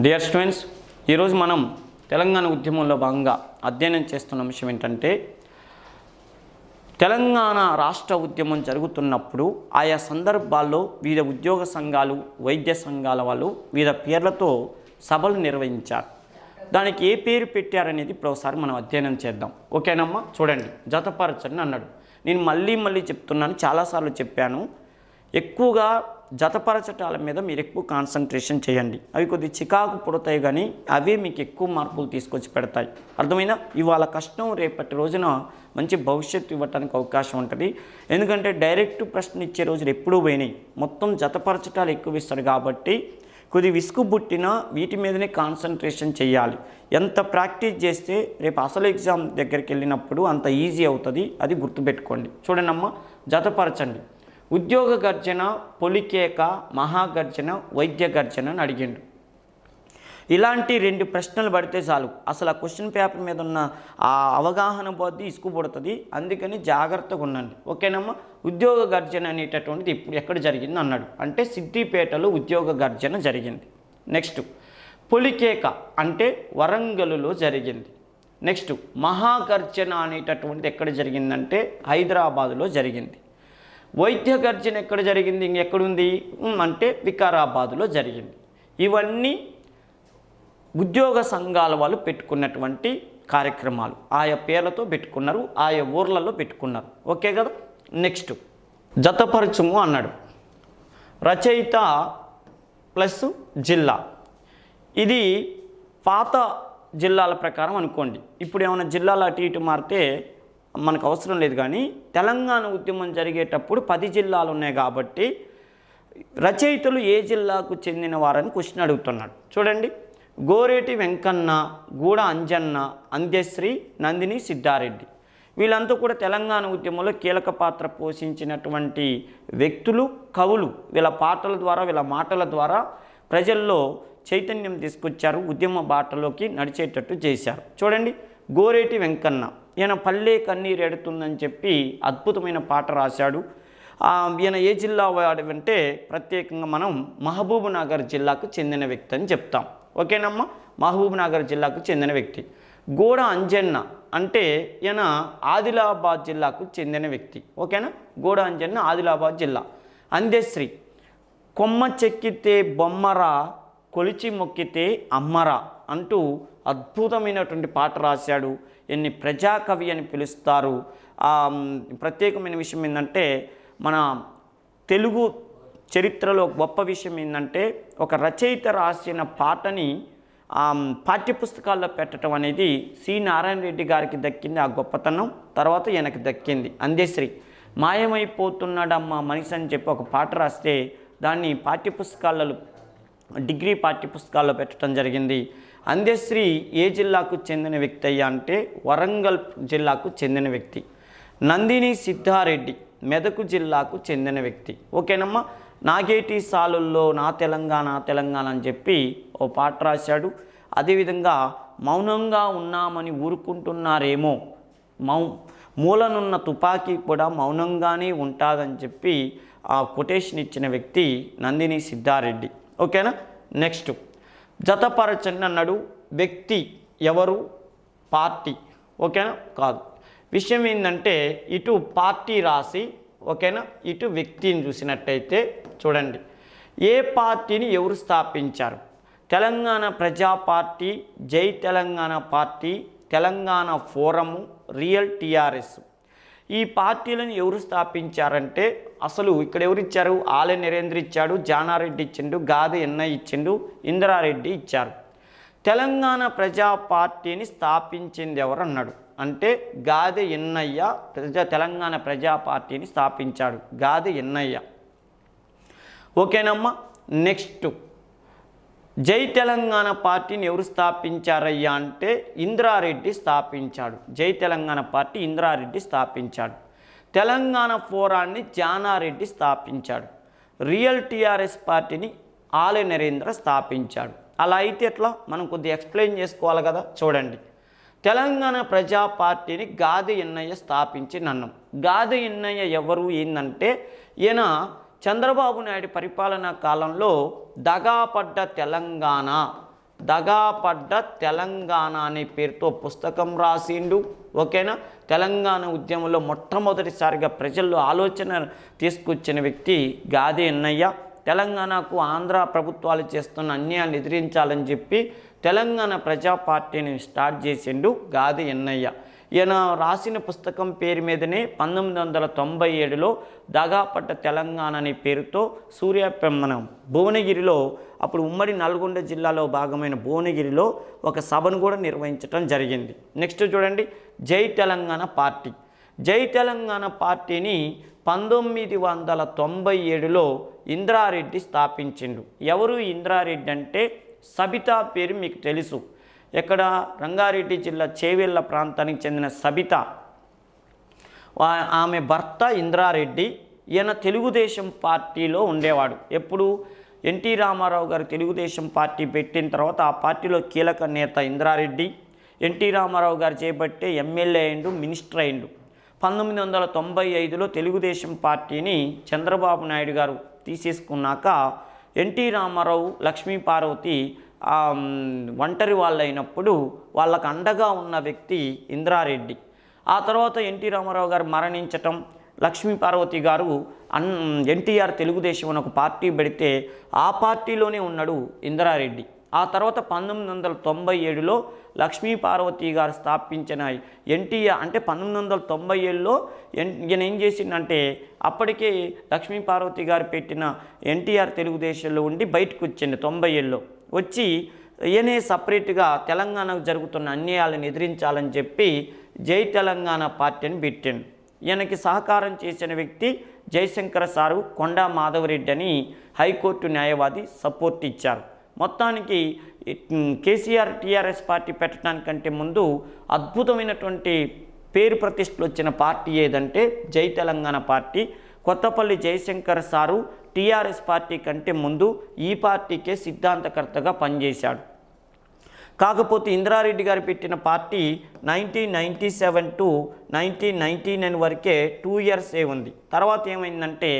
Dear students ఈరోజు మనం తెలంగాణ ఉద్యమంలో భాగంగా అధ్యయనం చేస్తున్న అంశం ఏంటంటే తెలంగాణ రాష్ట్ర ఉద్యమం జరుగుతున్నప్పుడు ఆయా సందర్భాల్లో వివిధ ఉద్యోగ సంఘాలు వైద్య సంఘాల వాళ్ళు వివిధ పేర్లతో సభలు నిర్వహించారు. దానికి ఏ పేరు పెట్టారనేది ఇప్పుడు ఒకసారి మనం అధ్యయనం చేద్దాం. ఓకేనమ్మా? చూడండి. జతపరచండి అన్నాడు. నేను మళ్ళీ మళ్ళీ చెప్తున్నాను. చాలాసార్లు చెప్పాను. ఎక్కువగా జతపరచటాల మీద మీరు ఎక్కువ కాన్సన్ట్రేషన్ చేయండి. అవి కొద్ది చికాకు పుడతాయి కానీ అవే మీకు ఎక్కువ మార్పులు తీసుకొచ్చి పెడతాయి. అర్థమైనా ఇవాళ కష్టం రేపటి రోజున మంచి భవిష్యత్తు ఇవ్వటానికి అవకాశం ఉంటుంది. ఎందుకంటే డైరెక్ట్ ప్రశ్న ఇచ్చే రోజులు ఎప్పుడూ పోయినాయి. మొత్తం జతపరచటాలు ఎక్కువ ఇస్తారు కాబట్టి కొద్ది విసుగు పుట్టినా వీటి మీదనే కాన్సన్ట్రేషన్ చేయాలి. ఎంత ప్రాక్టీస్ చేస్తే రేపు అసలు ఎగ్జామ్ దగ్గరికి వెళ్ళినప్పుడు అంత ఈజీ అవుతుంది అది గుర్తుపెట్టుకోండి. చూడండి అమ్మ జతపరచండి. ఉద్యోగ గర్జన పొలికేక మహాగర్జన వైద్య గర్జన అని అడిగిండు. ఇలాంటి రెండు ప్రశ్నలు పడితే చాలు. అసలు ఆ క్వశ్చన్ పేపర్ మీద ఉన్న ఆ అవగాహన పోద్ది ఇసుకుపడుతుంది అందుకని జాగ్రత్తగా ఉండండి. ఓకేనమ్మా? ఉద్యోగ గర్జన అనేటటువంటిది ఇప్పుడు ఎక్కడ జరిగింది అన్నాడు. అంటే సిద్దిపేటలో ఉద్యోగ గర్జన జరిగింది. నెక్స్ట్ పొలికేక అంటే వరంగలులో జరిగింది. నెక్స్ట్ మహాగర్జన అనేటటువంటిది ఎక్కడ జరిగిందంటే హైదరాబాదులో జరిగింది. వైద్య గర్జన ఎక్కడ జరిగింది? ఇంకెక్కడుంది? అంటే వికారాబాద్లో జరిగింది. ఇవన్నీ ఉద్యోగ సంఘాల వాళ్ళు పెట్టుకున్నటువంటి కార్యక్రమాలు. ఆయా పేర్లతో పెట్టుకున్నారు ఆయా ఊర్లలో పెట్టుకున్నారు. ఓకే కదా? నెక్స్ట్. జతపరచుము అన్నాడు. రచయిత ప్లస్ జిల్లా. ఇది పాత జిల్లాల ప్రకారం అనుకోండి. ఇప్పుడు ఏమైనా జిల్లాలు అటు ఇటు మారితే మనకు అవసరం లేదు కానీ తెలంగాణ ఉద్యమం జరిగేటప్పుడు పది జిల్లాలు ఉన్నాయి కాబట్టి రచయితలు ఏ జిల్లాకు చెందిన వారని క్వశ్చన్ అడుగుతున్నాడు. చూడండి. గోరేటి వెంకన్న గూడ అంజన్న అంత్యశ్రీ నందిని సిద్ధారెడ్డి. వీళ్ళంతా కూడా తెలంగాణ ఉద్యమంలో కీలక పాత్ర పోషించినటువంటి వ్యక్తులు కవులు. వీళ్ళ పాటల ద్వారా వీళ్ళ మాటల ద్వారా ప్రజల్లో చైతన్యం తీసుకొచ్చారు ఉద్యమ బాటలోకి నడిచేటట్టు చేశారు. చూడండి. గోరేటి వెంకన్న. ఈయన పల్లె కన్నీరు ఎడుతుందని చెప్పి అద్భుతమైన పాట రాశాడు. ఈయన ఏ జిల్లా వాడవంటే ప్రత్యేకంగా మనం మహబూబ్ నగర్ జిల్లాకు చెందిన వ్యక్తి అని చెప్తాం. ఓకేనమ్మా? మహబూబ్ నగర్ జిల్లాకు చెందిన వ్యక్తి. గోడ అంజన్న అంటే ఈయన ఆదిలాబాద్ జిల్లాకు చెందిన వ్యక్తి. ఓకేనా? గోడ అంజన్న ఆదిలాబాద్ జిల్లా. అందేశ్రీ. కొమ్మ చెక్కితే బొమ్మరా కొలిచి మొక్కితే అమ్మరా అంటూ అద్భుతమైనటువంటి పాట రాశాడు. ఎన్ని ప్రజాకవి అని పిలుస్తారు. ప్రత్యేకమైన విషయం ఏంటంటే మన తెలుగు చరిత్రలో గొప్ప విషయం ఏంటంటే ఒక రచయిత రాసిన పాటని పాఠ్యపుస్తకాల్లో పెట్టడం అనేది సి. నారాయణ రెడ్డి గారికి దక్కింది ఆ గొప్పతనం. తర్వాత ఈయనకి దక్కింది. అందేశ్రీ మాయమైపోతున్నాడమ్మా మనిషి అని చెప్పి ఒక పాట రాస్తే దాన్ని పాఠ్యపుస్తకాలలో డిగ్రీ పాఠ్యపుస్తకాల్లో పెట్టడం జరిగింది. అందేశ్రీ ఏ జిల్లాకు చెందిన వ్యక్తి అయ్యా అంటే వరంగల్ జిల్లాకు చెందిన వ్యక్తి. నందిని సిద్ధారెడ్డి మెదకు జిల్లాకు చెందిన వ్యక్తి. ఓకేనమ్మా? నాగేటి సాలుల్లో నా తెలంగాణ తెలంగాణ అని చెప్పి ఓ పాట రాశాడు. అదేవిధంగా మౌనంగా ఉన్నామని ఊరుకుంటున్నారేమో. మౌ మూలనున్న తుపాకీ కూడా మౌనంగానే ఉంటుందని చెప్పి ఆ కొటేషన్ ఇచ్చిన వ్యక్తి నందిని సిద్ధారెడ్డి. ఓకేనా? నెక్స్ట్. జతపరచండి అన్నాడు. వ్యక్తి ఎవరు? పార్టీ. ఓకేనా? కాదు. విషయం ఏంటంటే ఇటు పార్టీ రాసి ఓకేనా? ఇటు వ్యక్తిని చూసినట్టయితే చూడండి. ఏ పార్టీని ఎవరు స్థాపించారు? తెలంగాణ ప్రజా party Jai Telangana party Telangana forum real TRS. ఈ పార్టీలను ఎవరు స్థాపించారంటే అసలు ఇక్కడ ఎవరు ఇచ్చారు? ఆలయ నరేంద్ర ఇచ్చాడు జానారెడ్డి ఇచ్చిండు గాది ఎన్నయ్య ఇచ్చిండు ఇందిరారెడ్డి ఇచ్చారు. తెలంగాణ ప్రజా పార్టీని స్థాపించింది ఎవరు అన్నాడు? అంటే గాది ఎన్నయ్య ప్రజా తెలంగాణ ప్రజా పార్టీని స్థాపించాడు గాది ఎన్నయ్య. ఓకేనమ్మా నెక్స్ట్. జై తెలంగాణ పార్టీని ఎవరు స్థాపించారయ్యా అంటే ఇంద్రారెడ్డి స్థాపించాడు. జై తెలంగాణ పార్టీ ఇంద్రారెడ్డి స్థాపించాడు. తెలంగాణ ఫోరాన్ని జానారెడ్డి స్థాపించాడు. రియల్ టీఆర్ఎస్ పార్టీని ఆలయ నరేంద్ర స్థాపించాడు. అలా అయితే ఎట్లా? మనం కొద్దిగా ఎక్స్ప్లెయిన్ చేసుకోవాలి కదా? చూడండి. తెలంగాణ ప్రజా పార్టీని గాది ఎన్నయ్య స్థాపించి నన్నం. గాది ఎన్నయ్య ఎవరు? ఏంటంటే ఈయన చంద్రబాబు నాయుడు పరిపాలనా కాలంలో దగాపడ్డ తెలంగాణ దగాపడ్డ తెలంగాణ అనే పేరుతో పుస్తకం రాసిండు ఓకేనా? తెలంగాణ ఉద్యమంలో మొట్టమొదటిసారిగా ప్రజల్లో ఆలోచన తీసుకొచ్చిన వ్యక్తి గాది ఎన్నయ్య తెలంగాణకు ఆంధ్ర ప్రభుత్వాలు చేస్తున్న అన్యాయాన్ని ఎదిరించాలని చెప్పి తెలంగాణ ప్రజా పార్టీని స్టార్ట్ చేసిండు గాది ఎన్నయ్య ఈయన రాసిన పుస్తకం పేరు మీదనే పంతొమ్మిది వందల తొంభై ఏడులో దగాపట్ట తెలంగాణ అనే పేరుతో సూర్య భువనగిరిలో అప్పుడు ఉమ్మడి నల్గొండ జిల్లాలో భాగమైన భువనగిరిలో ఒక సభను కూడా నిర్వహించడం జరిగింది. నెక్స్ట్ చూడండి జై తెలంగాణ పార్టీ. జై తెలంగాణ పార్టీని పంతొమ్మిది వందల తొంభై ఏడులో ఇంద్రారెడ్డి స్థాపించిండు. ఎవరు ఇంద్రారెడ్డి అంటే సబితా పేరు మీకు తెలుసు. ఎక్కడ రంగారెడ్డి జిల్లా చేవెళ్ళ ప్రాంతానికి చెందిన సబిత. ఆమె భర్త ఇంద్రారెడ్డి ఈయన తెలుగుదేశం పార్టీలో ఉండేవాడు. ఎప్పుడు ఎన్టీ రామారావు గారు తెలుగుదేశం పార్టీ పెట్టిన తర్వాత ఆ పార్టీలో కీలక నేత ఇంద్రారెడ్డి ఎన్టీ రామారావు గారు చేపట్టే ఎమ్మెల్యే అయిండు మినిస్టర్ అయిండు పంతొమ్మిది వందల తొంభై ఐదులో తెలుగుదేశం పార్టీని చంద్రబాబు నాయుడు గారు తీసేసుకున్నాక ఎన్టీ రామారావు లక్ష్మీ పార్వతి ఒంటరి వాళ్ళైనప్పుడు వాళ్ళకు అండగా ఉన్న వ్యక్తి ఇంద్రారెడ్డి. ఆ తర్వాత ఎన్టీ రామారావు గారు మరణించటం లక్ష్మీ పార్వతి గారు అన్ ఎన్టీఆర్ తెలుగుదేశం అని ఒక పార్టీ పెడితే ఆ పార్టీలోనే ఉన్నాడు ఇందిరారెడ్డి. ఆ తర్వాత పంతొమ్మిది వందల తొంభై ఏడులో లక్ష్మీ పార్వతి గారు స్థాపించిన ఎన్టీఆర్ అంటే పంతొమ్మిది వందల తొంభై ఏడులో ఎన్ ఈయన ఏం చేసిందంటే అప్పటికే లక్ష్మీ పార్వతి గారు పెట్టిన ఎన్టీఆర్ తెలుగుదేశంలో ఉండి బయటకు వచ్చింది తొంభై ఏడులో. వచ్చి ఈయనే సపరేట్గా తెలంగాణకు జరుగుతున్న అన్యాయాలను ఎదిరించాలని చెప్పి జై తెలంగాణ పార్టీని పెట్టాడు. ఈయనకి సహకారం చేసిన వ్యక్తి జయశంకర్ సారు కొండా మాధవరెడ్డి అని హైకోర్టు న్యాయవాది సపోర్ట్ ఇచ్చారు. మొత్తానికి కేసీఆర్ టీఆర్ఎస్ పార్టీ పెట్టడానికంటే ముందు అద్భుతమైనటువంటి పేరు ప్రతిష్టలు వచ్చిన పార్టీ ఏదంటే Jai Telangana party. Kothapalli Jayashankar sir TRS party కంటే ముందు ఈ పార్టీకే సిద్ధాంతకర్తగా పనిచేశాడు. కాకపోతే ఇందిరారెడ్డి గారు పెట్టిన party nineteen ninety seven to nineteen ninety nine వరకే టూ ఇయర్సే ఉంది. తర్వాత ఏమైందంటే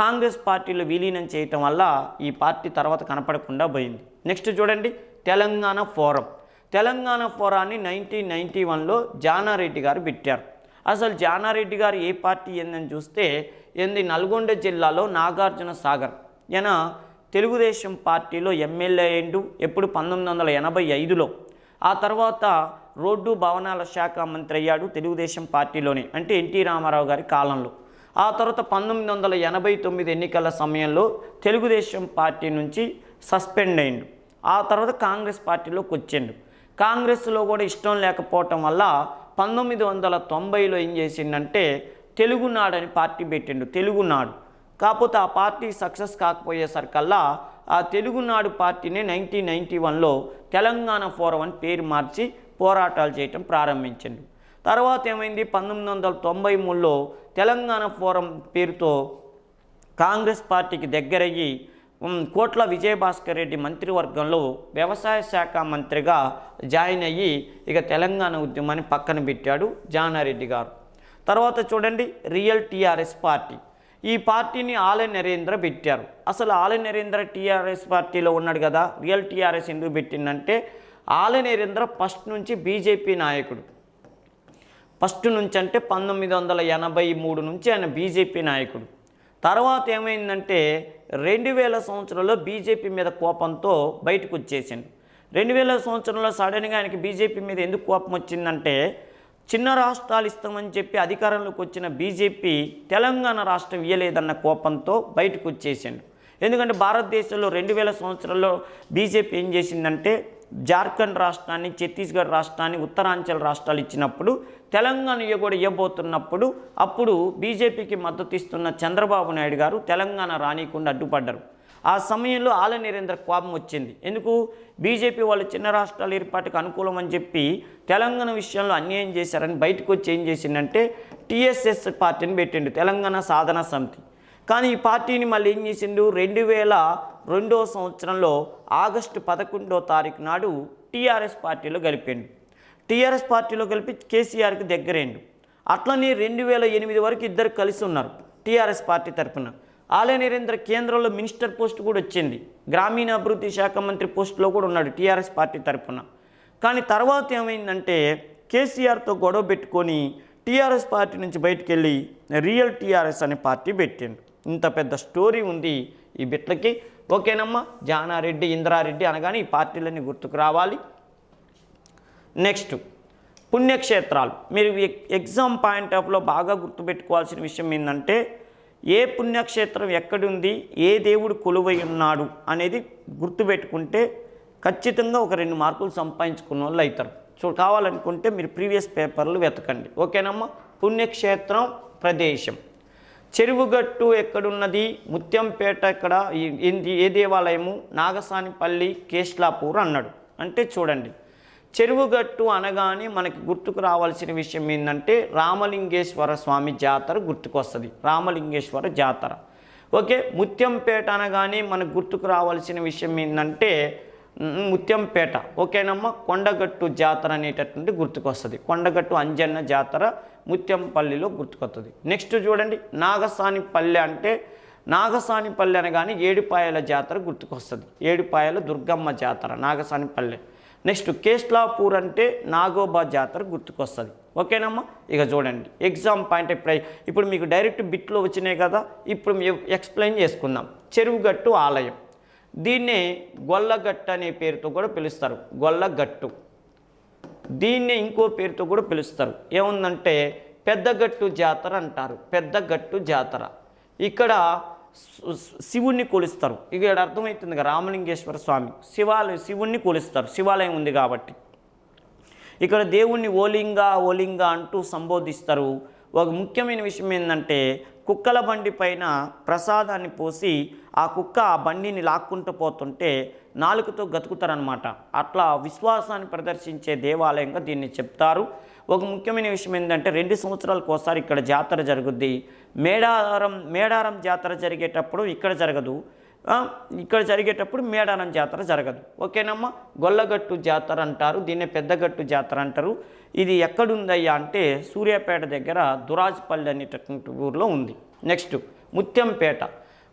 కాంగ్రెస్ పార్టీలో విలీనం చేయటం వల్ల ఈ పార్టీ తర్వాత కనపడకుండా పోయింది. నెక్స్ట్ చూడండి తెలంగాణ ఫోరం. తెలంగాణ ఫోరాన్ని నైన్టీన్ నైంటీ వన్లో జానారెడ్డి గారు పెట్టారు. అసలు జానారెడ్డి గారు ఏ పార్టీ ఏందని చూస్తే ఏంది? నల్గొండ జిల్లాలో నాగార్జున సాగర్. ఈయన తెలుగుదేశం పార్టీలో ఎమ్మెల్యే అయిండు ఎప్పుడు పంతొమ్మిది వందల ఎనభై ఐదులో. ఆ తర్వాత రోడ్డు భవనాల శాఖ మంత్రి అయ్యాడు తెలుగుదేశం పార్టీలోనే అంటే ఎన్టీ రామారావు గారి కాలంలో. ఆ తర్వాత పంతొమ్మిది వందల ఎనభై తొమ్మిది ఎన్నికల సమయంలో తెలుగుదేశం పార్టీ నుంచి సస్పెండ్ అయిండు ఆ తర్వాత కాంగ్రెస్ పార్టీలోకి వచ్చిండు. కాంగ్రెస్లో కూడా ఇష్టం లేకపోవటం వల్ల పంతొమ్మిది వందల తొంభైలో ఏం చేసిండంటే తెలుగునాడు అని పార్టీ పెట్టిండు తెలుగునాడు. కాకపోతే ఆ పార్టీ సక్సెస్ కాకపోయేసరికల్లా ఆ తెలుగునాడు పార్టీని నైన్టీన్ నైంటీ వన్లో తెలంగాణ ఫోరం అని పేరు మార్చి పోరాటాలు చేయటం ప్రారంభించిండు. తర్వాత ఏమైంది? పంతొమ్మిది వందల తొంభై మూడులో తెలంగాణ ఫోరం పేరుతో కాంగ్రెస్ పార్టీకి దగ్గరయ్యి కోట్ల విజయభాస్కర్ రెడ్డి మంత్రివర్గంలో వ్యవసాయ శాఖ మంత్రిగా జాయిన్ అయ్యి ఇక తెలంగాణ ఉద్యమాన్ని పక్కన పెట్టాడు జానారెడ్డి గారు. తర్వాత చూడండి రియల్ టీఆర్ఎస్ పార్టీ. ఈ పార్టీని ఆలయ నరేంద్ర పెట్టారు. అసలు ఆలయ నరేంద్ర టీఆర్ఎస్ పార్టీలో ఉన్నాడు కదా రియల్ టీఆర్ఎస్ ఎందుకు పెట్టిందంటే ఆలయ నరేంద్ర ఫస్ట్ నుంచి బీజేపీ నాయకుడు. ఫస్ట్ నుంచి అంటే పంతొమ్మిది వందల ఎనభై మూడు నుంచి ఆయన బీజేపీ నాయకుడు. తర్వాత ఏమైందంటే రెండు వేల సంవత్సరంలో బీజేపీ మీద కోపంతో బయటకు వచ్చేసిండు. రెండు వేల సంవత్సరంలో సడన్గా ఆయనకి బీజేపీ మీద ఎందుకు కోపం వచ్చిందంటే చిన్న రాష్ట్రాలు ఇస్తామని చెప్పి అధికారంలోకి వచ్చిన బీజేపీ తెలంగాణ రాష్ట్రం ఇయ్యలేదన్న కోపంతో బయటకు వచ్చేసిండు. ఎందుకంటే భారతదేశంలో రెండు వేల సంవత్సరంలో బీజేపీ ఏం చేసిందంటే జార్ఖండ్ రాష్ట్రాన్ని ఛత్తీస్గఢ్ రాష్ట్రాన్ని ఉత్తరాంచల్ రాష్ట్రాలు ఇచ్చినప్పుడు తెలంగాణ కూడా ఇవ్వబోతున్నప్పుడు అప్పుడు బీజేపీకి మద్దతు ఇస్తున్న చంద్రబాబు నాయుడు గారు తెలంగాణ రానియకుండా అడ్డుపడ్డారు. ఆ సమయంలో ఆల నరేంద్ర కోపం వచ్చింది. ఎందుకు? బీజేపీ వాళ్ళు చిన్న రాష్ట్రాల ఏర్పాటుకు అనుకూలం అని చెప్పి తెలంగాణ విషయంలో అన్యాయం చేశారని బయటకు వచ్చి ఏం చేసిందంటే టీఎస్ఎస్ పార్టీని పెట్టిండు తెలంగాణ సాధన సమితి. కానీ ఈ పార్టీని మళ్ళీ ఏం చేసిండు? రెండు వేల రెండో సంవత్సరంలో ఆగస్టు పదకొండో తారీఖు నాడు టీఆర్ఎస్ పార్టీలో కలిపిండు టీఆర్ఎస్ పార్టీలో కలిపి కేసీఆర్కి దగ్గరేండు. అట్లనే రెండు వేల ఎనిమిది వరకు ఇద్దరు కలిసి ఉన్నారు టీఆర్ఎస్ పార్టీ తరఫున ఆలయ నరేంద్ర కేంద్రంలో మినిస్టర్ పోస్ట్ కూడా వచ్చింది. గ్రామీణాభివృద్ధి శాఖ మంత్రి పోస్టులో కూడా ఉన్నాడు టీఆర్ఎస్ పార్టీ తరఫున కానీ తర్వాత ఏమైందంటే కేసీఆర్తో గొడవ పెట్టుకొని టీఆర్ఎస్ పార్టీ నుంచి బయటకు వెళ్ళి రియల్ టీఆర్ఎస్ అనే పార్టీ పెట్టిండు. ఇంత పెద్ద స్టోరీ ఉంది ఈ బిట్లకి ఓకేనమ్మా జానారెడ్డి ఇందిరారెడ్డి అనగానే ఈ పార్టీలన్నీ గుర్తుకు రావాలి. నెక్స్ట్ పుణ్యక్షేత్రాలు. మీరు ఎగ్జామ్ పాయింట్ ఆఫ్లో బాగా గుర్తుపెట్టుకోవాల్సిన విషయం ఏంటంటే ఏ పుణ్యక్షేత్రం ఎక్కడుంది ఏ దేవుడు కొలువై ఉన్నాడు అనేది గుర్తుపెట్టుకుంటే ఖచ్చితంగా ఒక రెండు మార్కులు సంపాదించుకున్న వాళ్ళు అవుతారు సో కావాలనుకుంటే మీరు ప్రీవియస్ పేపర్లు వెతకండి. ఓకేనమ్మా? పుణ్యక్షేత్రం ప్రదేశం. చెరువుగట్టు ఎక్కడున్నది ముత్యంపేట ఎక్కడ ఏంది ఏ దేవాలయము? నాగసానిపల్లి కేశ్లాపూర్ అన్నాడు. అంటే చూడండి చెరువుగట్టు అనగానే మనకి గుర్తుకు రావాల్సిన విషయం ఏంటంటే రామలింగేశ్వర స్వామి జాతర గుర్తుకొస్తుంది. రామలింగేశ్వర జాతర. ఓకే ముత్యంపేట అనగానే మనకు గుర్తుకు రావాల్సిన విషయం ఏంటంటే ముత్యంపేట. ఓకేనమ్మా? కొండగట్టు జాతర అనేటటువంటి గుర్తుకొస్తుంది. కొండగట్టు అంజన్న జాతర ముత్యంపల్లిలో గుర్తుకొస్తుంది నెక్స్ట్ చూడండి నాగసానిపల్లె అంటే నాగసానిపల్లె అనగానే ఏడుపాయల జాతర గుర్తుకొస్తుంది. ఏడుపాయల దుర్గమ్మ జాతర నాగసానిపల్లె. నెక్స్ట్ కేస్లాపూర్ అంటే నాగోబా జాతర గుర్తుకొస్తుంది. ఓకేనమ్మా? ఇక చూడండి. ఎగ్జామ్ పాయింట్ ఎప్పుడై ఇప్పుడు మీకు డైరెక్ట్ బిట్లో వచ్చినాయి కదా ఇప్పుడు మేము ఎక్స్ప్లెయిన్ చేసుకుందాం. చెరువుగట్టు ఆలయం. దీన్నే గొల్లగట్టు అనే పేరుతో కూడా పిలుస్తారు. గొల్లగట్టు. దీన్నే ఇంకో పేరుతో కూడా పిలుస్తారు. ఏముందంటే పెద్దగట్టు జాతర అంటారు. పెద్దగట్టు జాతర. ఇక్కడ శివుణ్ణి కొలుస్తారు. ఇక్కడ అర్థమవుతుంది కదా రామలింగేశ్వర స్వామి. శివాలయం శివుణ్ణి కొలుస్తారు. శివాలయం ఉంది కాబట్టి. ఇక్కడ దేవుణ్ణి ఓలింగా ఓలింగా అంటూ సంబోధిస్తారు. ఒక ముఖ్యమైన విషయం ఏంటంటే కుక్కల బండి పైన ప్రసాదాన్ని పోసి ఆ కుక్క ఆ బండిని లాక్కుంటూ పోతుంటే నాలుకతో గతుకుతారనమాట అట్లా విశ్వాసాన్ని ప్రదర్శించే దేవాలయంగా దీన్ని చెప్తారు. ఒక ముఖ్యమైన విషయం ఏంటంటే రెండు సంవత్సరాలకు ఒకసారి ఇక్కడ జాతర జరుగుద్ది. మేడారం మేడారం జాతర జరిగేటప్పుడు ఇక్కడ జరగదు. ఇక్కడ జరిగేటప్పుడు మేడారం జాతర జరగదు. ఓకేనమ్మా? గొల్లగట్టు జాతర అంటారు దీన్నే పెద్దగట్టు జాతర అంటారు. ఇది ఎక్కడుందయ్యా అంటే సూర్యాపేట దగ్గర దురాజ్పల్లి అనేటటువంటి ఊర్లో ఉంది. నెక్స్ట్ ముత్యంపేట.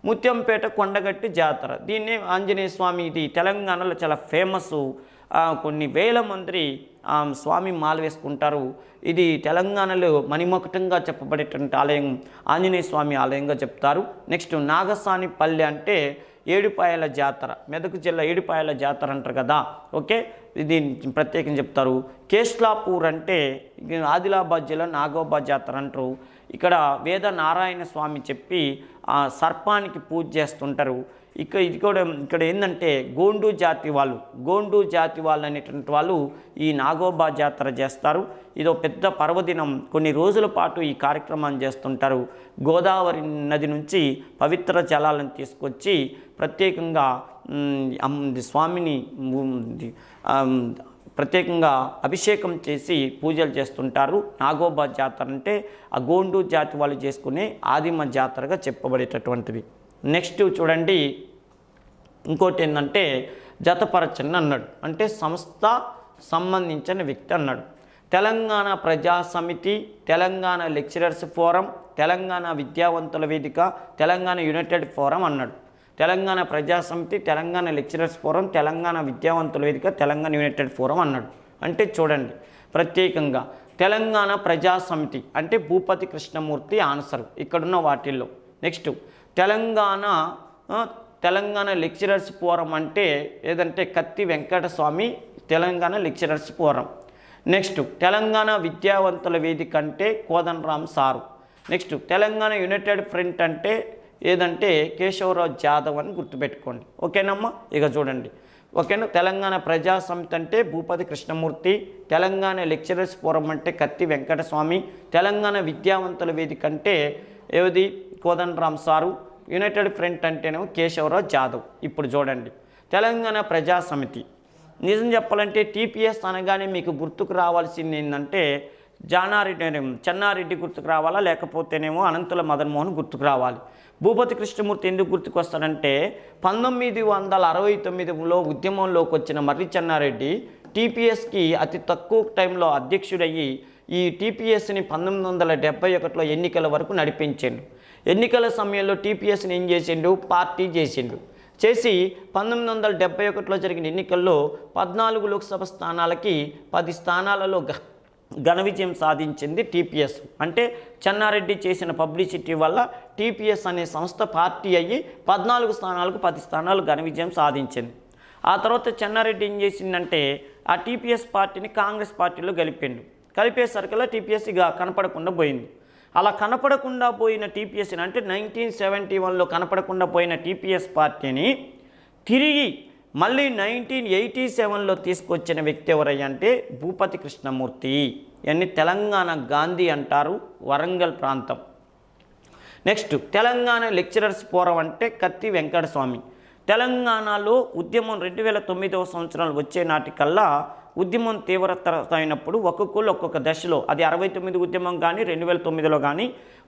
ముత్యంపేట కొండగట్టి జాతర. దీన్నే ఆంజనేయ స్వామి ఇది తెలంగాణలో చాలా ఫేమస్. కొన్ని వేల మంది స్వామి మాల వేసుకుంటారు. ఇది తెలంగాణలో మణిమకుటంగా చెప్పబడేటువంటి ఆలయం ఆంజనేయ స్వామి ఆలయంగా చెప్తారు. నెక్స్ట్ నాగసాని పల్లె అంటే ఏడుపాయల జాతర. మెదక్ జిల్లా ఏడుపాయల జాతర అంటారు కదా. ఓకే? ఇది ప్రత్యేకం చెప్తారు. కేస్లాపూర్ అంటే ఆదిలాబాద్ జిల్లా నాగోబాద్ జాతర అంటారు. ఇక్కడ వేద నారాయణ స్వామి చెప్పి ఆ సర్పానికి పూజ చేస్తుంటారు. ఇక్కడ ఇది కూడా ఇక్కడ ఏంటంటే గోండు జాతి వాళ్ళు గోండు జాతి వాళ్ళు అనేటువంటి వాళ్ళు ఈ నాగోబా జాతర చేస్తారు. ఇదో పెద్ద పర్వదినం కొన్ని రోజుల పాటు ఈ కార్యక్రమాన్ని చేస్తుంటారు. గోదావరి నది నుంచి పవిత్ర జలాలను తీసుకొచ్చి ప్రత్యేకంగా స్వామిని ప్రత్యేకంగా అభిషేకం చేసి పూజలు చేస్తుంటారు. నాగోబా జాతర అంటే ఆ గోండు జాతి వాళ్ళు చేసుకునే ఆదిమ జాతరగా చెప్పబడేటటువంటిది. నెక్స్ట్ చూడండి. ఇంకోటి ఏంటంటే జతపరచన్ అన్నాడు. అంటే సంస్థ సంబంధించిన వ్యక్తి అన్నాడు. తెలంగాణ ప్రజా సమితి తెలంగాణ లెక్చరర్స్ ఫోరం తెలంగాణ విద్యావంతుల వేదిక తెలంగాణ యునైటెడ్ ఫోరం అన్నాడు. తెలంగాణ ప్రజాసమితి తెలంగాణ లెక్చరర్స్ ఫోరం తెలంగాణ విద్యావంతుల వేదిక తెలంగాణ యునైటెడ్ ఫోరం అన్నాడు. అంటే చూడండి ప్రత్యేకంగా తెలంగాణ ప్రజాసమితి అంటే భూపతి కృష్ణమూర్తి ఆన్సర్ ఇక్కడున్న వాటిల్లో. Next Telangana Telangana lecturers forum అంటే ఏదంటే Katti Venkataswamy Telangana lecturers forum. Next Telangana విద్యావంతుల వేదిక అంటే Kodandaram sir. Next Telangana united front అంటే ఏదంటే కేశవరావు జాదవ్ అని గుర్తుపెట్టుకోండి. ఓకేనమ్మా? ఇక చూడండి. ఓకేనా? తెలంగాణ ప్రజా సమితి అంటే భూపతి కృష్ణమూర్తి తెలంగాణ లెక్చరర్స్ ఫోరం అంటే కత్తి వెంకటస్వామి తెలంగాణ విద్యావంతుల వేదిక అంటే ఏది? కోదండరామ్ సారు యునైటెడ్ ఫ్రంట్ అంటేనేమో కేశవరావు జాదవ్. ఇప్పుడు చూడండి. తెలంగాణ ప్రజా సమితి నిజం చెప్పాలంటే టీపీఎస్ అనగానే మీకు గుర్తుకు రావాల్సింది ఏంటంటే జానారెడ్డి చెన్నారెడ్డి గుర్తుకు రావాలా? లేకపోతేనేమో అనంతుల మదన్మోహన్ గుర్తుకు రావాలి. భూపతి కృష్ణమూర్తి ఎందుకు గుర్తుకు వస్తాడంటే పంతొమ్మిది వందల అరవై తొమ్మిదిలో ఉద్యమంలోకి వచ్చిన మర్రి చెన్నారెడ్డి టీపీఎస్కి అతి తక్కువ టైంలో అధ్యక్షుడయ్యి ఈ టీపీఎస్ని పంతొమ్మిది వందల డెబ్బై ఒకటిలో ఎన్నికల వరకు నడిపించాడు. ఎన్నికల సమయంలో టీపీఎస్ని ఏం చేసిండు? పార్టీ చేసిండు. చేసి పంతొమ్మిది వందల డెబ్బై ఒకటిలో జరిగిన ఎన్నికల్లో పద్నాలుగు లోక్సభ స్థానాలకి పది స్థానాలలో గ- ఘన విజయం సాధించింది టీపీఎస్. అంటే చెన్నారెడ్డి చేసిన పబ్లిసిటీ వల్ల టీపీఎస్ అనే సంస్థ పార్టీ అయ్యి పద్నాలుగు స్థానాలకు పది స్థానాలు ఘన విజయం సాధించింది. ఆ తర్వాత చెన్నారెడ్డి ఏం చేసిందంటే ఆ టీపీఎస్ పార్టీని కాంగ్రెస్ పార్టీలో కలిపిండు కలిపేసరికల్లా టీపీఎస్ ఇక కనపడకుండా పోయింది. అలా కనపడకుండా పోయిన టీపీఎస్ని అంటే నైన్టీన్ సెవెంటీ వన్లో కనపడకుండా పోయిన టీపీఎస్ పార్టీని తిరిగి మళ్ళీ నైన్టీన్ ఎయిటీ సెవెన్లో తీసుకొచ్చిన వ్యక్తి ఎవరయ్యంటే భూపతి కృష్ణమూర్తి ఇవన్నీ తెలంగాణ గాంధీ అంటారు వరంగల్ ప్రాంతం. నెక్స్ట్ తెలంగాణ లెక్చరర్స్ ఫోరం అంటే కత్తి వెంకటస్వామి. తెలంగాణలో ఉద్యమం రెండు వేల తొమ్మిదవ సంవత్సరాలు వచ్చే నాటికల్లా ఉద్యమం తీవ్రత అయినప్పుడు ఒక్కొక్కరు ఒక్కొక్క దశలో అది అరవై తొమ్మిది ఉద్యమం కానీ రెండు వేల తొమ్మిదిలో కానీ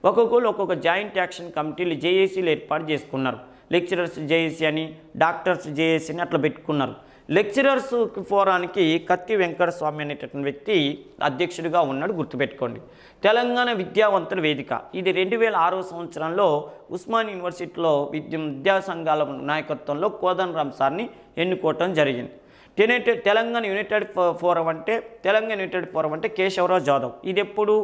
ఒక్కొక్కరు ఒక్కొక్క జాయింట్ యాక్షన్ కమిటీలు జేఏసీలు ఏర్పాటు చేసుకున్నారు. లెక్చరర్స్ జేఏసీ అని డాక్టర్స్ జేఏసీ అని అట్లా పెట్టుకున్నారు. లెక్చరర్స్ ఫోరానికి కత్తి వెంకటస్వామి అనేటటువంటి వ్యక్తి అధ్యక్షుడిగా ఉన్నాడు గుర్తుపెట్టుకోండి. తెలంగాణ విద్యావంతుల వేదిక. ఇది రెండు వేల ఆరో సంవత్సరంలో ఉస్మాన్ యూనివర్సిటీలో విద్య విద్యా సంఘాల నాయకత్వంలో కోదన్ రామ్ సార్ని ఎన్నుకోవటం జరిగింది. యునైటెడ్ తెలంగాణ యునైటెడ్ ఫోరం అంటే తెలంగాణ యునైటెడ్ ఫోరం అంటే కేశవరావు జాదవ్. ఇది ఎప్పుడు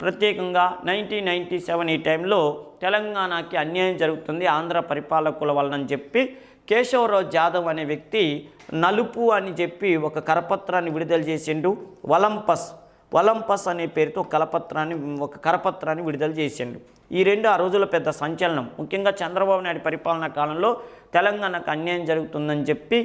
ప్రత్యేకంగా నైన్టీన్ నైంటీ సెవెన్ ఈ టైంలో తెలంగాణకి అన్యాయం జరుగుతుంది. ఆంధ్ర పరిపాలకుల వలనని చెప్పి కేశవరావు జాదవ్ అనే వ్యక్తి నలుపు అని చెప్పి ఒక కరపత్రాన్ని విడుదల చేసిండు. వలంపస్ వలంపస్ అనే పేరుతో కలపత్రాన్ని ఒక కరపత్రాన్ని విడుదల చేసిండు. ఈ రెండు ఆ రోజుల పెద్ద సంచలనం. ముఖ్యంగా చంద్రబాబు నాయుడు పరిపాలన కాలంలో తెలంగాణకు అన్యాయం జరుగుతుందని చెప్పి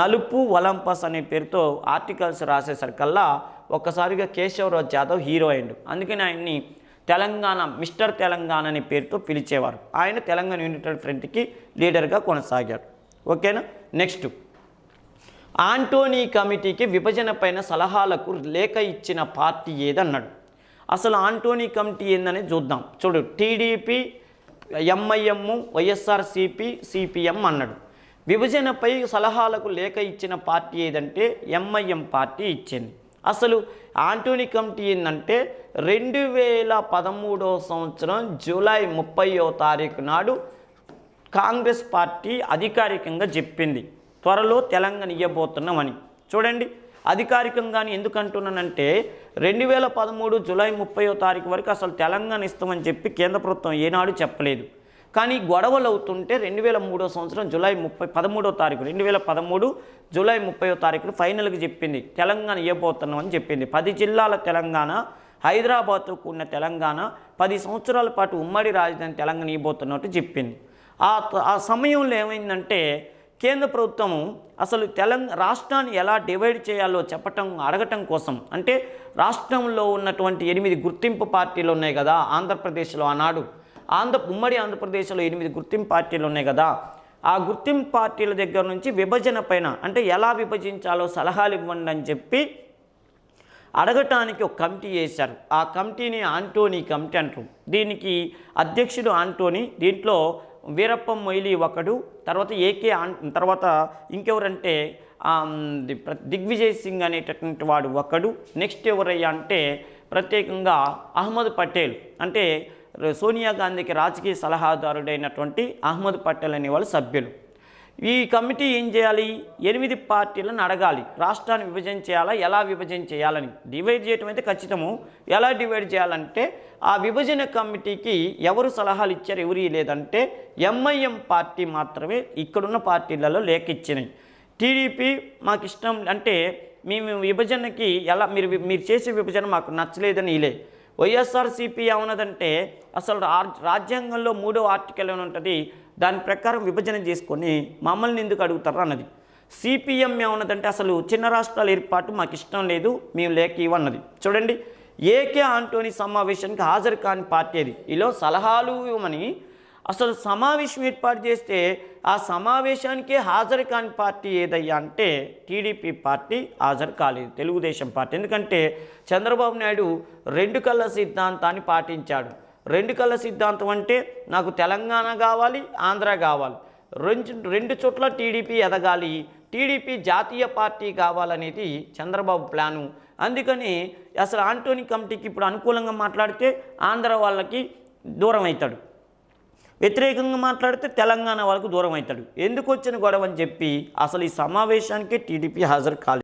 నలుపు వలంపస్ అనే పేరుతో ఆర్టికల్స్ రాసేసరికల్లా ఒక్కసారిగా కేశవరావు జాదవ్ హీరో అయిండు అందుకని ఆయన్ని తెలంగాణ మిస్టర్ తెలంగాణ అనే పేరుతో పిలిచేవారు. ఆయన తెలంగాణ యునైటెడ్ ఫ్రంట్కి లీడర్గా కొనసాగారు. ఓకేనా? నెక్స్ట్. ఆంటోనీ కమిటీకి విభజన పైన సలహాలకు లేఖ ఇచ్చిన పార్టీ ఏదన్నాడు? అసలు ఆంటోనీ కమిటీ ఏందని చూద్దాం. చూడు టీడీపీ ఎంఐఎం వైఎస్ఆర్సిపి సిపిఎం అన్నాడు. విభజనపై సలహాలకు లేఖ ఇచ్చిన పార్టీ ఏదంటే ఎంఐఎం పార్టీ ఇచ్చింది. అసలు ఆంటోనీ కమిటీ ఏంటంటే రెండు వేల పదమూడవ సంవత్సరం జూలై ముప్పయో తారీఖు నాడు కాంగ్రెస్ పార్టీ అధికారికంగా చెప్పింది. త్వరలో తెలంగాణ ఇవ్వబోతున్నామని చూడండి అధికారికంగానే ఎందుకు అంటున్నానంటే రెండు వేల పదమూడు జూలై ముప్పయో తారీఖు వరకు అసలు తెలంగాణ ఇస్తామని చెప్పి కేంద్ర ప్రభుత్వం ఏనాడు చెప్పలేదు. కానీ గొడవలు అవుతుంటే రెండు వేల మూడో సంవత్సరం జూలై ముప్పై పదమూడో తారీఖు రెండు వేల పదమూడు జూలై ముప్పయో తారీఖున ఫైనల్కి చెప్పింది తెలంగాణ ఇవ్వబోతున్నాం అని చెప్పింది. పది జిల్లాల తెలంగాణ హైదరాబాద్తో కూడిన తెలంగాణ పది సంవత్సరాల పాటు ఉమ్మడి రాజధాని తెలంగాణ ఇవ్వబోతున్నట్టు చెప్పింది. ఆ ఆ సమయంలో ఏమైందంటే కేంద్ర ప్రభుత్వం అసలు తెలంగాణ రాష్ట్రాన్ని ఎలా డివైడ్ చేయాలో చెప్పటం అడగటం కోసం అంటే రాష్ట్రంలో ఉన్నటువంటి ఎనిమిది గుర్తింపు పార్టీలు ఉన్నాయి కదా ఆంధ్రప్రదేశ్లో ఆనాడు ఆంధ్ర ఉమ్మడి ఆంధ్రప్రదేశ్లో ఎనిమిది గుర్తింపు పార్టీలు ఉన్నాయి కదా. ఆ గుర్తింపు పార్టీల దగ్గర నుంచి విభజన పైన అంటే ఎలా విభజించాలో సలహాలు ఇవ్వండి అని చెప్పి అడగటానికి ఒక కమిటీ వేశారు. ఆ కమిటీని ఆంటోనీ కమిటీ అంటారు. దీనికి అధ్యక్షుడు ఆంటోనీ దీంట్లో వీరప్ప మొయిలీ ఒకడు తర్వాత ఏకే ఆన్ తర్వాత ఇంకెవరంటే దిగ్విజయ్ సింగ్ అనేటటువంటి వాడు ఒకడు నెక్స్ట్ ఎవరయ్యా అంటే ప్రత్యేకంగా అహ్మద్ పటేల్. అంటే సోనియా గాంధీకి రాజకీయ సలహాదారుడైనటువంటి అహ్మద్ పటేల్ అనే వాళ్ళు సభ్యులు. ఈ కమిటీ ఏం చేయాలి? ఎనిమిది పార్టీలను అడగాలి. రాష్ట్రాన్ని విభజన చేయాలా? ఎలా విభజన చేయాలని. డివైడ్ చేయటం అయితే ఖచ్చితము. ఎలా డివైడ్ చేయాలంటే ఆ విభజన కమిటీకి ఎవరు సలహాలు ఇచ్చారు ఎవరు లేదంటే ఎంఐఎం పార్టీ మాత్రమే ఇక్కడున్న పార్టీలలో లేఖ ఇచ్చినాయి టీడీపీ మాకు ఇష్టం అంటే మేము విభజనకి ఎలా మీరు మీరు చేసే విభజన మాకు నచ్చలేదని ఇలే. వైఎస్ఆర్సీపీ ఏమన్నదంటే అసలు రాజ్యాంగంలో మూడో ఆర్టికల్ అని ఉంటుంది దాని ప్రకారం విభజన చేసుకొని మమ్మల్ని ఎందుకు అడుగుతారు అన్నది. సిపిఎం ఏమన్నదంటే అసలు చిన్న రాష్ట్రాల ఏర్పాటు మాకు ఇష్టం లేదు మేము లేక ఇవన్నది చూడండి ఏకే ఆంటోనీ సమావేశానికి హాజరు కాని పార్టీ అది. ఇలా సలహాలు ఇవ్వమని అసలు సమావేశం ఏర్పాటు చేస్తే ఆ సమావేశానికే హాజరు కాని పార్టీ ఏదయ్యా అంటే టీడీపీ పార్టీ హాజరు కాలేదు తెలుగుదేశం పార్టీ. ఎందుకంటే చంద్రబాబు నాయుడు రెండు కళ్ళ సిద్ధాంతాన్ని పాటించాడు. రెండు కళ్ళ సిద్ధాంతం అంటే నాకు తెలంగాణ కావాలి ఆంధ్ర కావాలి. రెండు రెండు చోట్ల టీడీపీ ఎదగాలి టీడీపీ జాతీయ పార్టీ కావాలనేది చంద్రబాబు ప్లాను. అందుకని అసలు ఆంటోనీ కమిటీకి ఇప్పుడు అనుకూలంగా మాట్లాడితే ఆంధ్ర వాళ్ళకి దూరం అవుతాడు. వ్యతిరేకంగా మాట్లాడితే తెలంగాణ వాళ్ళకు దూరం అవుతాడు. ఎందుకు వచ్చిన గొడవ అని చెప్పి అసలు ఈ సమావేశానికి టీడీపీ హాజరు కాలేదు.